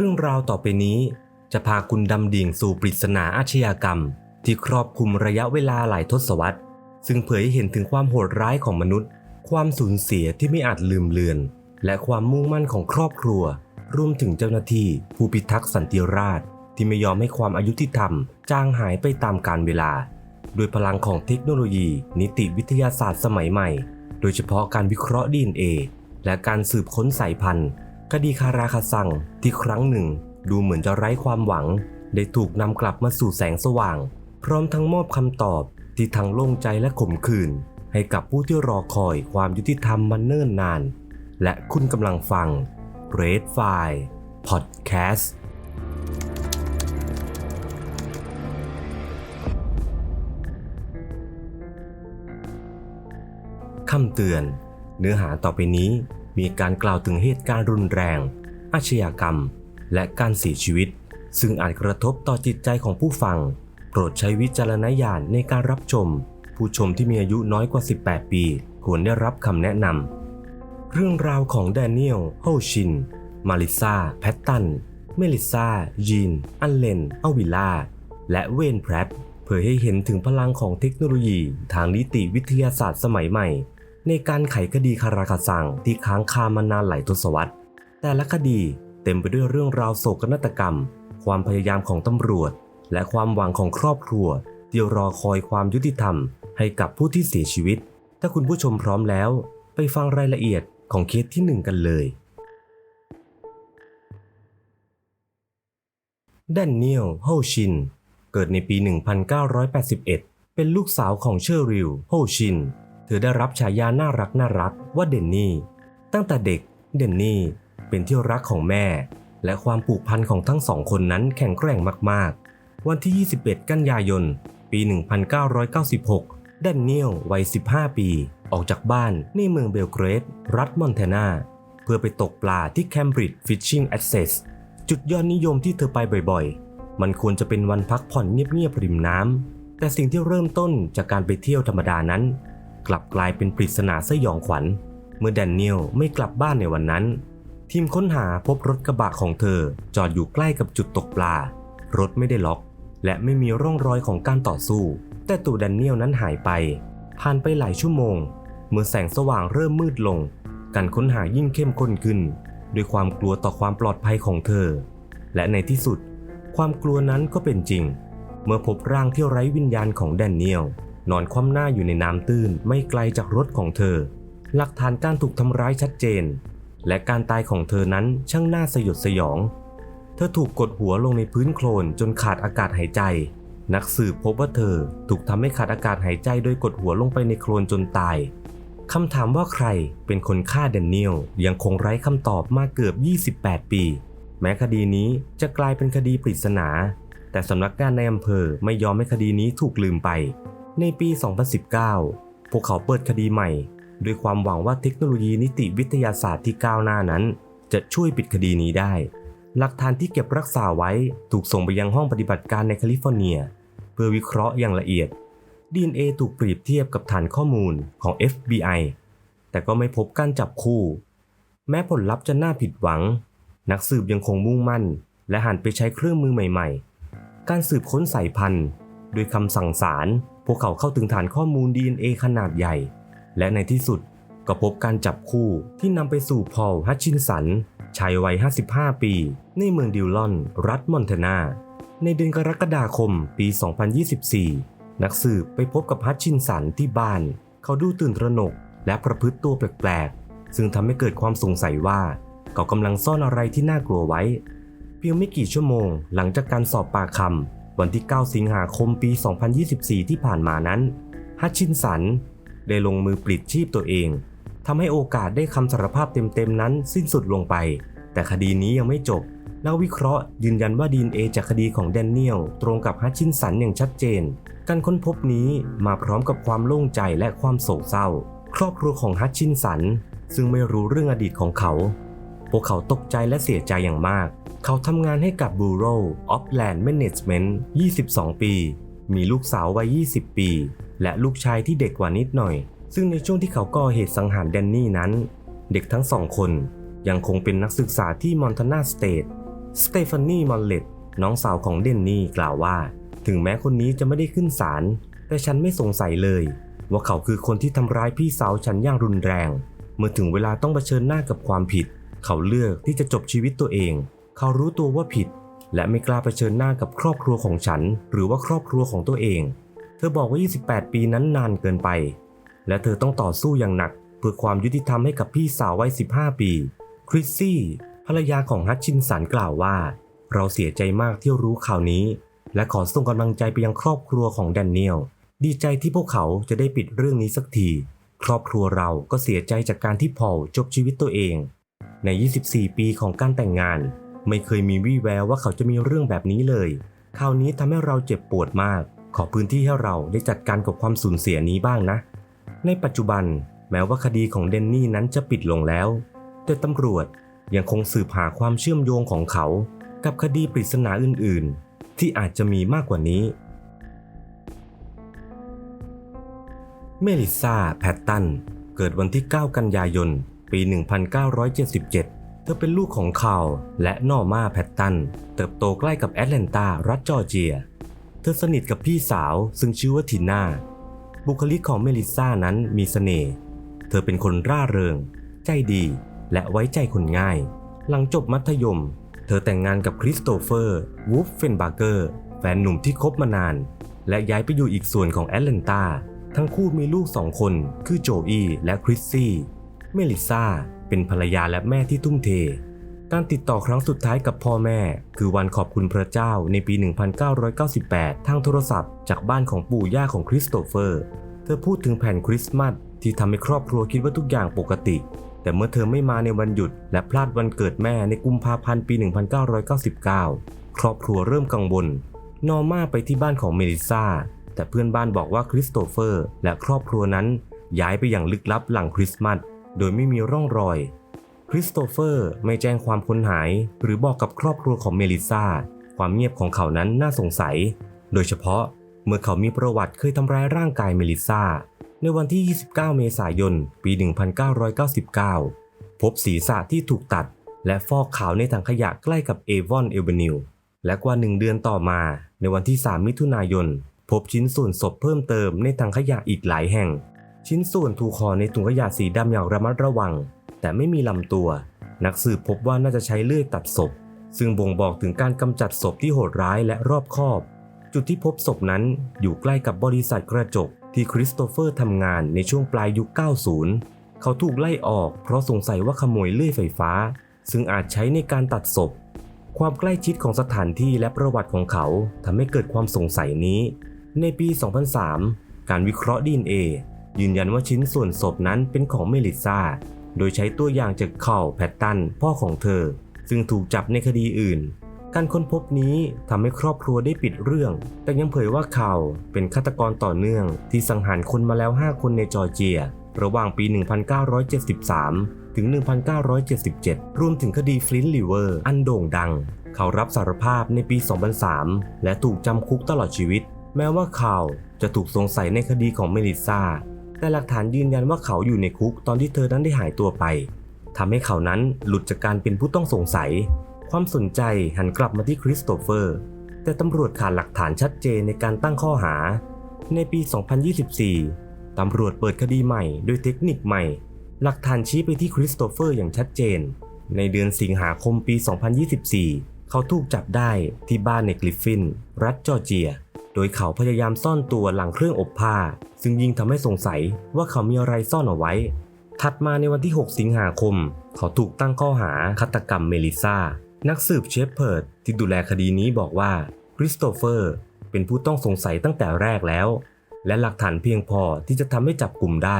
เรื่องราวต่อไปนี้ จะพาคุณดำดิ่งสู่ปริศนาอาชญากรรม ที่ครอบคลุมระยะเวลาหลายทศวรรษ ซึ่งเผยให้เห็นถึงความโหดร้ายของมนุษย์ ความสูญเสียที่ไม่อาจลืมเลือน และความมุ่งมั่นของครอบครัว รวมถึงเจ้าหน้าที่ผู้พิทักษ์สันติราษฎร์ที่ไม่ยอมให้ความอายุติธรรม จางหายไปตามกาลเวลา โดยพลังของเทคโนโลยี นิติวิทยาศาสตร์สมัยใหม่ โดยเฉพาะการวิเคราะห์ DNA และการสืบค้นสายพันธุ์ คดีคาราคาซังที่ครั้งหนึ่ง ดูเหมือนจะไร้ความหวัง ได้ถูกนำกลับมาสู่แสงสว่าง พร้อมทั้งมอบคำตอบที่ทั้งโล่งใจและขมขื่นให้กับผู้ที่รอคอยความยุติธรรมมาเนิ่นนาน และคุณกำลังฟัง Red File Podcast คำเตือน เนื้อหาต่อไปนี้ มีการกล่าวถึงเหตุการณ์รุนแรง อาชญากรรม และการเสียชีวิต ซึ่งอาจกระทบต่อจิตใจของผู้ฟัง โปรดใช้วิจารณญาณในการรับชม ผู้ชมที่มีอายุน้อยกว่า 18 ปี ควรได้รับคำแนะนำ เรื่องราวของแดเนียลโฮชิน มาริซาแพตตัน เมลิซายีน อันเลนอวิลาและเวนแพรตเผยให้เห็นถึงพลังของเทคโนโลยีทางนิติวิทยาศาสตร์สมัยใหม่ ในการไขคดีคาราคาซังที่ค้างคามานานหลายทศวรรษ แต่ละคดีเต็มไปด้วยเรื่องราวโศกนาฏกรรม ความพยายามของตำรวจ และความหวังของครอบครัวที่รอคอยความยุติธรรม ให้กับผู้ที่เสียชีวิต ถ้าคุณผู้ชมพร้อมแล้ว ไปฟังรายละเอียดของเคสที่หนึ่งกันเลยแดนเนียลโฮชิน เกิดในปี 1981 เป็นลูกสาวของเชอริลโฮชิน เธอได้รับฉายาน่ารักน่ารักว่าเดนนี่ ตั้งแต่เด็กเดนนี่เป็นที่รักของแม่ และความผูกพันของทั้งสองคนนั้นแข็งแกร่งมากๆ วันที่ 21 กันยายน ปี 1996 แดนเนียลวัย 15 ปี ออกจากบ้านในเมืองเบลเกรด รัฐมอนแทนา เพื่อไปตกปลาที่แคมบริดจ์ฟิชชิงแอ c เซสจุดยอดนิยมที่เธอไปบ่อยๆ มันควรจะเป็นวันพักผ่อนเงียบๆริมน้ำแต่สิ่งที่เริ่มต้นจากการไปเที่ยวธรรมดานั้น กลับกลายเป็นปริศนาสยองขวัญ เมื่อแดเนียลไม่กลับบ้านในวันนั้น ทีมค้นหาพบรถกระบะของเธอ จอดอยู่ใกล้กับจุดตกปลา รถไม่ได้ล็อก และไม่มีร่องรอยของการต่อสู้ แต่ตัวแดเนียลนั้นหายไป ผ่านไปหลายชั่วโมง เมื่อแสงสว่างเริ่มมืดลง การค้นหายิ่งเข้มข้นขึ้น ด้วยความกลัวต่อความปลอดภัยของเธอ และในที่สุด ความกลัวนั้นก็เป็นจริง เมื่อพบร่างที่ไร้วิญญาณของแดเนียล นอนคว่ำหน้าอยู่ในน้ำตื้นไม่ไกลจากรถของเธอ หลักฐานการถูกทำร้ายชัดเจน และการตายของเธอนั้นช่างน่าสยดสยอง เธอถูกกดหัวลงในพื้นโคลนจนขาดอากาศหายใจ นักสืบพบว่าเธอถูกทำให้ขาดอากาศหายใจโดยกดหัวลงไปในโคลนจนตายคำถามว่าใครเป็นคนฆ่าแดเนียลยังคงไร้คำตอบมาเกือบ 28 ปี แม้คดีนี้จะกลายเป็นคดีปริศนา แต่สำนักงานในอำเภอไม่ยอมให้คดีนี้ถูกลืมไป ในปี 2019 พวกเขาเปิดคดีใหม่ ด้วยความหวังว่าเทคโนโลยีนิติวิทยาศาสตร์ที่ก้าวหน้านั้น จะช่วยปิดคดีนี้ได้ หลักฐานที่เก็บรักษาไว้ถูกส่งไปยังห้องปฏิบัติการในแคลิฟอร์เนีย เพื่อวิเคราะห์อย่างละเอียด DNA ถูกเปรียบเทียบกับฐานข้อมูลของ FBI แต่ก็ไม่พบการจับคู่ แม้ผลลัพธ์จะน่าผิดหวัง นักสืบยังคงมุ่งมั่น และหันไปใช้เครื่องมือใหม่ ๆ การสืบค้นสายพันธุ์ โดยคำสั่งสาร พวกเขาเข้าถึงฐานข้อมูล DNA ขนาดใหญ่ และในที่สุดก็พบการจับคู่ที่นำไปสู่พอลฮัตชินสันชายวัย 55 ปี ในเมืองดิวลอน รัฐมอนแทนา ในเดือนกรกฎาคมปี 2024 นักสืบไปพบกับฮัตชินสันที่บ้าน เขาดูตื่นตระหนกและประพฤติตัวแปลกๆ ซึ่งทำให้เกิดความสงสัยว่า เขากำลังซ่อนอะไรที่น่ากลัวไว้ เพียงไม่กี่ชั่วโมงหลังจากการสอบปากคำ วันที่ 9 สิงหาคมปี 2024 ที่ผ่านมานั้น ฮัตชินสัน ได้ลงมือปลิดชีพตัวเองทำให้โอกาสได้คำสารภาพเต็มๆนั้นสิ้นสุดลงไป แต่คดีนี้ยังไม่จบนักวิเคราะห์ยืนยันว่าดีเอจากคดีของแดนเนียลตรงกับฮัตชินสันอย่างชัดเจน การค้นพบนี้มาพร้อมกับความโล่งใจและความโศกเศร้า ครอบครัวของฮัตชินสัน ซึ่งไม่รู้เรื่องอดีตของเขา พวกเขาตกใจและเสียใจอย่างมาก เขาทำงานให้กับ Bureau of Land Management 22 ปี มีลูกสาววัย 20 ปี และลูกชายที่เด็กกว่านิดหน่อย ซึ่งในช่วงที่เขาก่อเหตุสังหารแดนนี่นั้น เด็กทั้งสองคน ยังคงเป็นนักศึกษาที่มอนทานาสเตทสเตฟานีมอลเลตน้องสาวของเดนนี่กล่าวว่า ถึงแม้คนนี้จะไม่ได้ขึ้นศาลแต่ฉันไม่สงสัยเลย ว่าเขาคือคนที่ทำร้ายพี่สาวฉันอย่างรุนแรง เมื่อถึงเวลาต้องเผชิญหน้ากับความผิด เขาเลือกที่จะจบชีวิตตัวเอง เขารู้ตัวว่าผิด และไม่กล้าเผชิญหน้ากับครอบครัวของฉัน หรือว่าครอบครัวของตัวเอง เธอบอกว่า 28 ปีนั้นนานเกินไป และเธอต้องต่อสู้อย่างหนัก เพื่อความยุติธรรมให้กับพี่สาววัย 15 ปี คริสซี่ภรรยาของฮัตชินสันกล่าวว่า เราเสียใจมากที่รู้ข่าวนี้ และขอส่งกำลังใจไปยังครอบครัวของแดเนียลดีใจที่พวกเขาจะได้ปิดเรื่องนี้สักที ครอบครัวเราก็เสียใจจากการที่พอลจบชีวิตตัวเอง ใน 24 ปีของการแต่งงาน ไม่เคยมีวี่แววว่าเขาจะมีเรื่องแบบนี้เลย คราวนี้ทำให้เราเจ็บปวดมาก ขอพื้นที่ให้เราได้จัดการกับความสูญเสียนี้บ้างนะ ในปัจจุบันแม้ว่าคดีของเดนนี่นั้นจะปิดลงแล้ว แต่ตำรวจยังคงสืบหาความเชื่อมโยงของเขา กับคดีปริศนาอื่น ๆ ที่อาจจะมีมากกว่านี้ เมลิซาแพตตัน เกิดวันที่ 9 กันยายน ปี 1977 เธอเป็นลูกของคาร์ลและนอร์มาแพตตัน เติบโตใกล้กับแอตแลนตา รัฐจอร์เจีย เธอสนิทกับพี่สาวซึ่งชื่อว่าทิน่า บุคลิกของเมลิซ่านั้นมีเสน่ห์ เธอเป็นคนร่าเริง ใจดี และไว้ใจคนง่าย หลังจบมัธยม เธอแต่งงานกับคริสโตเฟอร์วูฟเฟนบาร์เกอร์ แฟนหนุ่มที่คบมานาน และย้ายไปอยู่อีกส่วนของแอตแลนตาทั้งคู่มีลูกสองคน คือโจอีและคริสซี่ เมลิซาเป็นภรรยาและแม่ที่ทุ่มเท การติดต่อครั้งสุดท้ายกับพ่อแม่ คือวันขอบคุณพระเจ้าในปี 1998 ทางโทรศัพท์จากบ้านของปู่ย่าของคริสโตเฟอร์ เธอพูดถึงแผ่นคริสต์มาสที่ทำให้ครอบครัวคิดว่าทุกอย่างปกติ แต่เมื่อเธอไม่มาในวันหยุด และพลาดวันเกิดแม่ในกุมภาพันธ์ปี 1999 ครอบครัวเริ่มกังวล นอร์มาไปที่บ้านของเมลิซาแต่เพื่อนบ้านบอกว่าคริสโตเฟอร์ และครอบครัวนั้นย้ายไปอย่างลึกลับหลังคริสต์มาส โดยไม่มีร่องรอย คริสโตเฟอร์ไม่แจ้งความค้นหาย หรือบอกกับครอบครัวของเมลิซาความเงียบของเขานั้นน่าสงสัย โดยเฉพาะเมื่อเขามีประวัติเคยทำร้ายร่างกายเมลิซาในวันที่ 29 เมษายน ปี 1999 พบศีรษะที่ถูกตัด และฟอกขาวในถังขยะใกล้กับเอวอนเอลเวนิวและกว่าหนึ่งเดือนต่อมาในวันที่ 3 มิถุนายน พบชิ้นส่วนศพเพิ่มเติมในถังขยะอีกหลายแห่ง ชิ้นส่วนถูกห่อในถุงขยะสีดำอย่างระมัดระวัง แต่ไม่มีลำตัว นักสืบพบว่าน่าจะใช้เลื่อยตัดศพ ซึ่งบ่งบอกถึงการกำจัดศพที่โหดร้ายและรอบคอบ จุดที่พบศพนั้นอยู่ใกล้กับบริษัทกระจกที่คริสโตเฟอร์ทำงานในช่วงปลายยุค 90 เขาถูกไล่ออกเพราะสงสัยว่าขโมยเลื่อยไฟฟ้า ซึ่งอาจใช้ในการตัดศพ ความใกล้ชิดของสถานที่และประวัติของเขาทำให้เกิดความสงสัยนี้ ในปี 2003 การวิเคราะห์ DNA ยืนยันว่าชิ้นส่วนศพนั้นเป็นของเมลิซาโดยใช้ตัวอย่างจากคาร์ลแพตตันพ่อของเธอ ซึ่งถูกจับในคดีอื่น การค้นพบนี้ทำให้ครอบครัวได้ปิดเรื่อง แต่ยังเผยว่าคาเป็นฆาตกรต่อเนื่อง ที่สังหารคนมาแล้ว 5 คนในจอร์เจีย ระหว่างปี 1973 ถึง 1977 รวมถึงคดีฟลินต์ลิเวอร์ อันโด่งดัง เขารับสารภาพในปี 2003 และถูกจำคุกตลอดชีวิต แม้ว่าคาจะถูกสงสัยในคดีของเมลิซา แต่หลักฐานยืนยันว่าเขาอยู่ในคุกตอนที่เธอนั้นได้หายตัวไปทำให้เขานั้นหลุดจากการเป็นผู้ต้องสงสัย ความสนใจหันกลับมาที่คริสโตเฟอร์ แต่ตำรวจขาดหลักฐานชัดเจนในการตั้งข้อหา ในปี 2024 ตำรวจเปิดคดีใหม่ด้วยเทคนิคใหม่ หลักฐานชี้ไปที่คริสโตเฟอร์อย่างชัดเจน ในเดือนสิงหาคมปี 2024 เขาถูกจับได้ที่บ้านในกลิฟฟิน รัฐจอร์เจีย โดยเขาพยายามซ่อนตัวหลังเครื่องอบผ้า ซึ่งยิ่งทำให้สงสัยว่าเขามีอะไรซ่อนเอาไว้ ถัดมาในวันที่ 6 สิงหาคม เขาถูกตั้งข้อหาฆาตกรรมเมลิซานักสืบเชฟเพิร์ดที่ดูแลคดีนี้บอกว่าคริสโตเฟอร์เป็นผู้ต้องสงสัยตั้งแต่แรกแล้ว และหลักฐานเพียงพอที่จะทำให้จับกลุ่มได้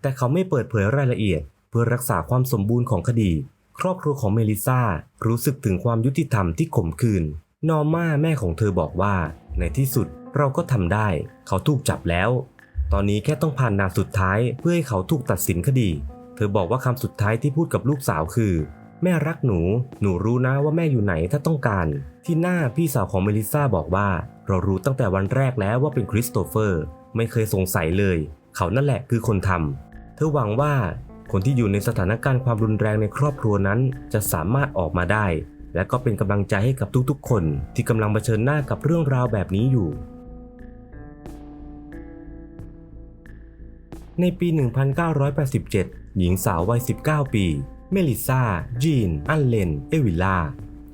แต่เขาไม่เปิดเผยรายละเอียด เพื่อรักษาความสมบูรณ์ของคดี ครอบครัวของเมลิซารู้สึกถึงความยุติธรรมที่ขมขื่นนอร์มาแม่ของเธอบอกว่า ในที่สุดเราก็ทำได้ เขาถูกจับแล้ว ตอนนี้แค่ต้องผ่านด่านสุดท้ายเพื่อให้เขาถูกตัดสินคดี เธอบอกว่าคำสุดท้ายที่พูดกับลูกสาวคือ แม่รักหนู หนูรู้นะว่าแม่อยู่ไหนถ้าต้องการ ที่หน้าพี่สาวของเมลิซาบอกว่า เรารู้ตั้งแต่วันแรกแล้วว่าเป็นคริสโตเฟอร์ ไม่เคยสงสัยเลย เขานั่นแหละคือคนทำเธอหวังว่าคนที่อยู่ในสถานการณ์ความรุนแรงในครอบครัวนั้น จะสามารถออกมาได้ และก็เป็นกำลังใจให้กับทุกๆ คน ที่กำลังเผชิญหน้ากับเรื่องราวแบบนี้อยู่ ในปี 1987 หญิงสาววัย 19 ปี เมลิซา จีน อันเลน เอวิล่า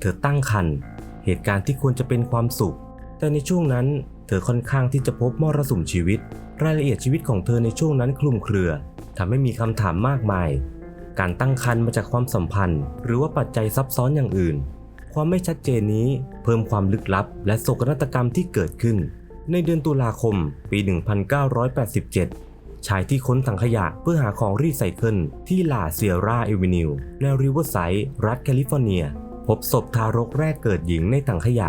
เธอตั้งครรภ์ เหตุการณ์ที่ควรจะเป็นความสุข แต่ในช่วงนั้น เธอค่อนข้างที่จะพบมรสุมชีวิต รายละเอียดชีวิตของเธอในช่วงนั้นคลุมเครือทำให้มีคำถามมากมาย การตั้งครรภ์มาจากความสัมพันธ์ หรือว่าปัจจัยซับซ้อนอย่างอื่น ความไม่ชัดเจนนี้เพิ่มความลึกลับ และโศกนาฏกรรมที่เกิดขึ้น ในเดือนตุลาคม ปี 1987 ชายที่ค้นถังขยะเพื่อหาของรีไซเคิลที่ลาเซียร่าเอวินิวในริเวอร์ไซด์รัฐแคลิฟอร์เนีย พบศพทารกแรกเกิดหญิงในถังขยะ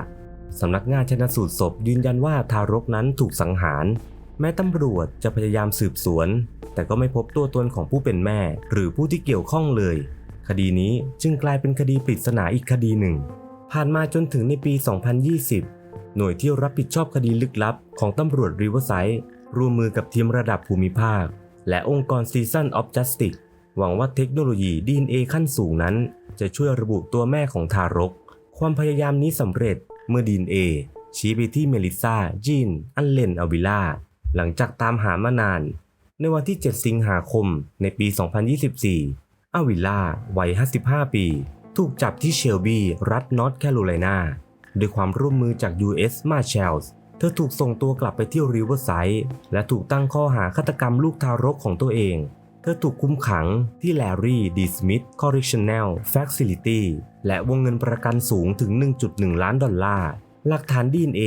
สำนักงานชนสูตรศพยืนยันว่าทารกนั้นถูกสังหาร แม้ตำรวจจะพยายามสืบสวน แต่ก็ไม่พบตัวตนของผู้เป็นแม่ หรือผู้ที่เกี่ยวข้องเลย คดีนี้จึงกลายเป็นคดีปริศนาอีกคดีหนึ่ง ผ่านมาจนถึงในปี 2020 หน่วยที่รับผิดชอบคดีลึกลับ ของตำรวจริเวอร์ไซด์ร่วมมือกับทีมระดับภูมิภาค และองค์กร Season of Justice หวังว่าเทคโนโลยี DNA ขั้นสูงนั้น จะช่วยระบุตัวแม่ของทารก ความพยายามนี้สำเร็จเมื่อ DNA ชี้ไปที่เมลิซาจีน อันเลนอวิล่า หลังจากตามหามานาน ในวันที่ 7 สิงหาคมในปี 2024 อาวิล่าวัย 55 ปี ถูกจับที่เชลบีรัฐนอร์ทแคโรไลนาด้วยความร่วมมือจาก U.S. Marshals เธอถูกส่งตัวกลับไปที่ริเวอร์ไซด์และถูกตั้งข้อหาฆาตกรรมลูกทารกของตัวเอง เธอถูกคุมขังที่แลรี่ดีสมิธ Correctional Facility และวงเงินประกันสูงถึง 1.1 ล้านดอลลาร์ หลักฐาน DNA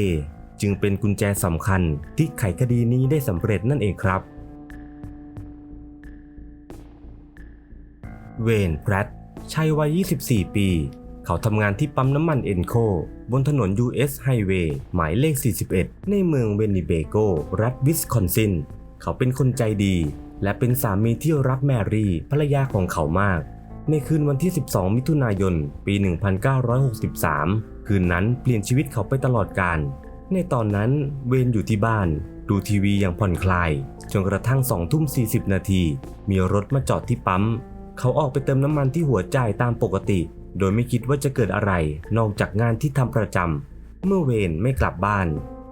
จึงเป็นกุญแจสำคัญที่ไขคดีนี้ได้สำเร็จนั่นเองครับ เวนแพรตชายวัย 24 ปี เขาทำงานที่ปั๊มน้ำมันเอ็นโค บนถนน US Highway หมายเลข 41 ในเมืองเวนิเบโก รัฐวิสคอนซิน เขาเป็นคนใจดี และเป็นสามีที่รักแมรี่ภรรยาของเขามาก ในคืนวันที่ 12 มิถุนายน ปี 1963 คืนนั้นเปลี่ยนชีวิตเขาไปตลอดกาลในตอนนั้นเวนอยู่ที่บ้านดูทีวีอย่างผ่อนคลาย จนกระทั่ง2ทุ่ม40 นาที มีรถมาจอดที่ปั๊ม เขาออกไปเติมน้ำมันที่หัวจ่ายตามปกติ โดยไม่คิดว่าจะเกิดอะไร นอกจากงานที่ทำประจำ เมื่อเวนไม่กลับบ้าน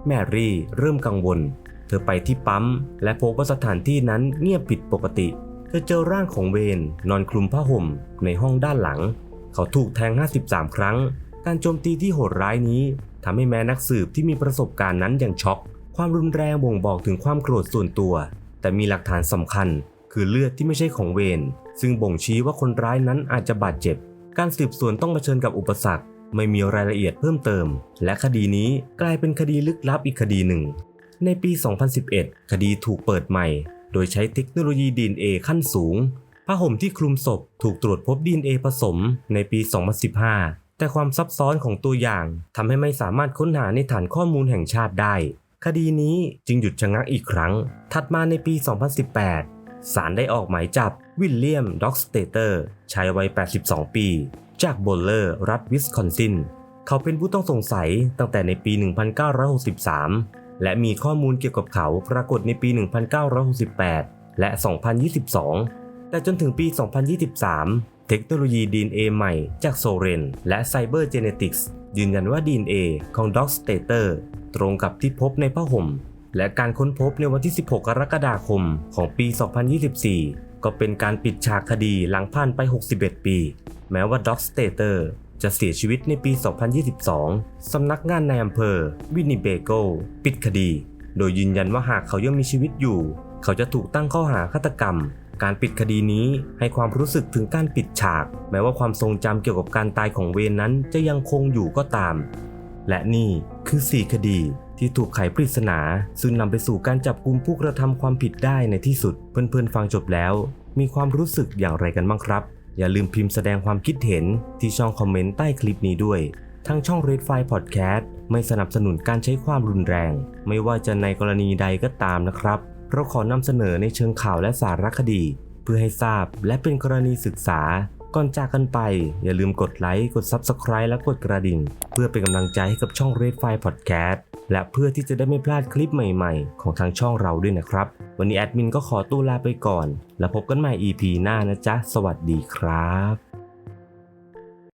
แมรี่เริ่มกังวล เธอไปที่ปั๊ม และพบว่าสถานที่นั้นเงียบผิดปกติ เธอเจอร่างของเวนนอนคลุมผ้าห่มในห้องด้านหลัง เขาถูกแทง 53 ครั้ง การโจมตีที่โหดร้ายนี้ทำให้แม้นักสืบที่มีประสบการณ์นั้นยังช็อก ความรุนแรงบ่งบอกถึงความโกรธส่วนตัว แต่มีหลักฐานสำคัญ คือเลือดที่ไม่ใช่ของเวน ซึ่งบ่งชี้ว่าคนร้ายนั้นอาจจะบาดเจ็บ การสืบสวนต้องเผชิญกับอุปสรรค ไม่มีรายละเอียดเพิ่มเติม และคดีนี้กลายเป็นคดีลึกลับอีกคดีหนึ่ง ในปี 2011 คดีถูกเปิดใหม่ โดยใช้เทคโนโลยี DNA ขั้นสูงผ้าห่มที่คลุมศพถูกตรวจพบ DNA ผสมในปี 2015 แต่ความซับซ้อนของตัวอย่างทำให้ไม่สามารถค้นหาในฐานข้อมูลแห่งชาติได้คดีนี้จึงหยุดชะงักอีกครั้ง ถัดมาในปี 2018 ศาลได้ออกหมายจับวิลเลียมด็อกสเตเตอร์ชายวัย 82 ปี จากโบลเลอร์ รัฐวิสคอนซิน เขาเป็นผู้ต้องสงสัยตั้งแต่ในปี 1963 และมีข้อมูลเกี่ยวกับเขาปรากฏในปี 1968 และ 2022 แต่จนถึงปี 2023 เทคโนโลยี DNA ใหม่จากโซเรนและ Cyber Genetics ยืนยันว่า DNA ของ Dog Stater ตรงกับที่พบในผ้าห่ม และการค้นพบในวันที่ 16 กรกฎาคมของปี 2024 ก็เป็นการปิดฉากคดีหลังผ่านไป 61 ปี แม้ว่า Dog Stater จะเสียชีวิตในปี 2022 สำนักงานในอำเภอ วินิเบโกปิดคดี โดยยืนยันว่าหากเขายังมีชีวิตอยู่ เขาจะถูกตั้งข้อหาฆาตกรรม การปิดคดีนี้ให้ความรู้สึกถึงการปิดฉาก แม้ว่าความทรงจำเกี่ยวกับการตายของเวนนั้นจะยังคงอยู่ก็ตาม และนี่คือ 4 คดี ที่ถูกไขปริศนาซึ่งนำไปสู่การจับกลุ่มผู้กระทำความผิดได้ในที่สุด เพื่อนๆฟังจบแล้ว มีความรู้สึกอย่างไรกันบ้างครับ อย่าลืมพิมพ์แสดงความคิดเห็นที่ช่องคอมเมนต์ใต้คลิปนี้ด้วยทั้งช่อง Red File Podcast ไม่สนับสนุนการใช้ความรุนแรง ไม่ว่าจะในกรณีใดก็ตามนะครับ เราขอนำเสนอในเชิงข่าวและสารคดี เพื่อให้ทราบและเป็นกรณีศึกษา ก่อนจากกันไป อย่าลืมกดไลค์ กด Subscribe และกดกระดิ่ง เพื่อเป็นกำลังใจให้กับช่อง Red File Podcast และเพื่อที่จะได้ไม่พลาดคลิปใหม่ๆ ของทางช่องเราด้วยนะครับ วันนี้แอดมินก็ขอตัวลาไปก่อน แล้วพบกันใหม่ EP หน้านะจ๊ะ สวัสดีครับ